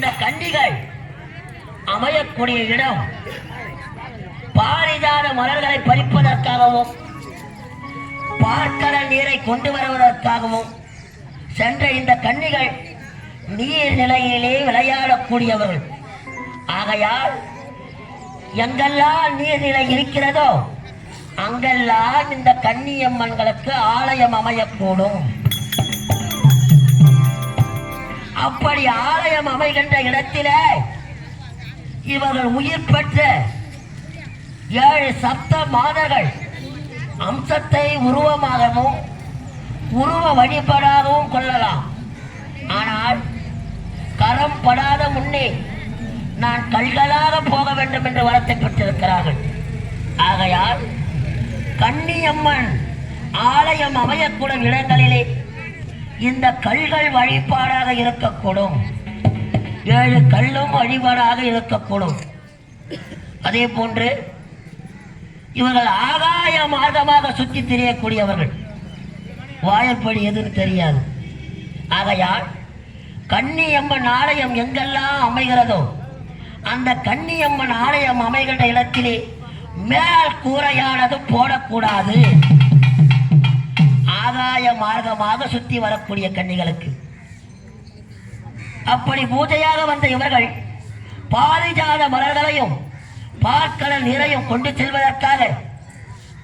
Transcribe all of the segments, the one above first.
இந்த கண்டிகள் அமையக்கூடிய இடம் பாரிஜாத மலர்களை பறிப்பதற்காகவும் பார்க்கடல் நீரை கொண்டு வருவதற்காகவும் சென்ற இந்த கன்னிகள் நீர் நிலையிலே விளையாடக்கூடியவர்கள். ஆகையால் எங்கெல்லாம் நீர்நிலை இருக்கிறதோ அங்கெல்லாம் இந்த கன்னியம்மன்களுக்கு ஆலயம் அமையக்கூடும். அப்படி ஆலயம் அமைகின்ற இடத்திலே இவர்கள் உயிர் பெற்ற ஏழு சப்த மாதர்கள் அம்சத்தை உருவமாகவும் உருவ வழிபடாகவும் கொள்ளலாம். ஆனால் கரம் படாத முன்னே நான் கல்களாக போக வேண்டும் என்று வரத்தை பெற்றிருக்கிறார்கள். ஆகையால் கன்னியம்மன் ஆலயம் அமையக்கூடும் இடங்களிலே இந்த கல்கள் வழிபாடாக இருக்கக்கூடும். ஏழு கல்லும் வழிபாடாக இருக்கக்கூடும். அதே போன்று இவர்கள் ஆகாய மார்க்கமாக சுற்றி திரியக்கூடியவர்கள். வாயப்படி எதுன்னு தெரியாது. ஆகையால் கன்னியம்மன் ஆலயம் எங்கெல்லாம் அமைகிறதோ அந்த கன்னியம்மன் ஆலயம் அமைகின்ற இடத்திலே மேல் கூரையானது போடக்கூடாது. ஆதாய மார்க்கமாக சுற்றி வரக்கூடிய கன்னிகளுக்கு. அப்படி பூஜையாக வந்த இவர்கள் பாரிஜாத மலர்களையும் பார்க்கடல் நீரையும் கொண்டு செல்வதற்காக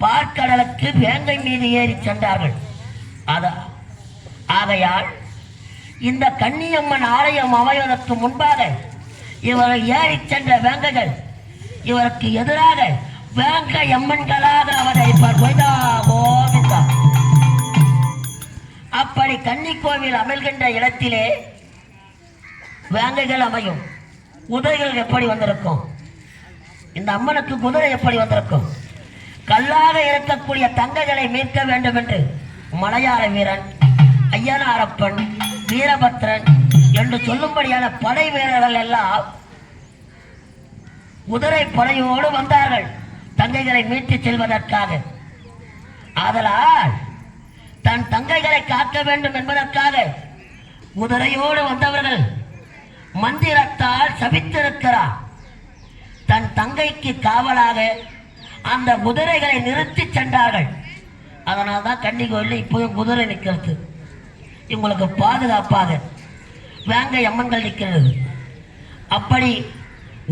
பார்க்கடலுக்கு வேங்கை மீது ஏறி சென்றார்கள். ஆகையால் இந்த கன்னியம்மன் ஆலயம் அமைவதற்கு முன்பாக இவர்கள் ஏறி சென்ற வேங்கைகள் இவருக்கு எதிராக வேங்க எம்மன்களாக அவரை கோவிந்தா, கன்னி கோவில் அமல்கின்ற இடத்திலே வேங்கைகள் அமையும். குதிரைகள் எப்படி வந்திருக்கும்? இந்த அம்மனுக்கு குதிரை எப்படி வந்திருக்கும்? கல்லாக இருக்கக்கூடிய தங்கைகளை மீட்க வேண்டும் என்று மலையாள வீரன் ஐயனாரப்பன் வீரபத்ரன் என்று சொல்லும்படியான படை வீரர்கள் எல்லாம் குதிரை படையோடு வந்தார்கள். தங்கைகளை மீட்டு செல்வதற்காக. ஆதலால் தன் தங்கைகளை காக்க வேண்டும் என்பதற்காக குதிரையோடு வந்தவர்கள் மந்திரத்தால் சபித்திருக்கிறார். தன் தங்கைக்கு காவலாக அந்த குதிரைகளை நிறுத்தி சென்றார்கள். அதனால தான் கன்னி கோயிலில் இப்போதும் குதிரை நிற்கிறது. இவங்களுக்கு பாதுகாப்பாக வேங்கை அம்மன்கள் நிற்கிறது. அப்படி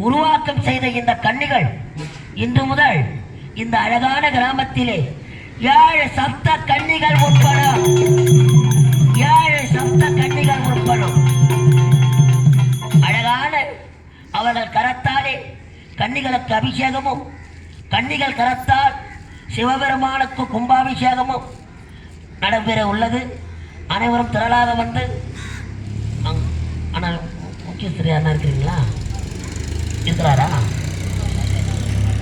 உருவாக்கம் செய்த இந்த கன்னிகள் இன்று முதல் இந்த அழகான கிராமத்திலே ஏழு சப்த கன்னிகள் உட்படும் ஏழு சப்த கன்னிகள் உட்படும்? அழகான அவர்கள் கரத்தாலே கன்னிகளுக்கு அபிஷேகமும் கன்னிகள் கரத்தால் சிவபெருமானுக்கு கும்பாபிஷேகமும் நடைபெற உள்ளது. அனைவரும் திரளாக வந்து அங்- ஆனால் முக்கியஸ்திரி அண்ணா இருக்கிறீங்களா? இருக்கிறாரா?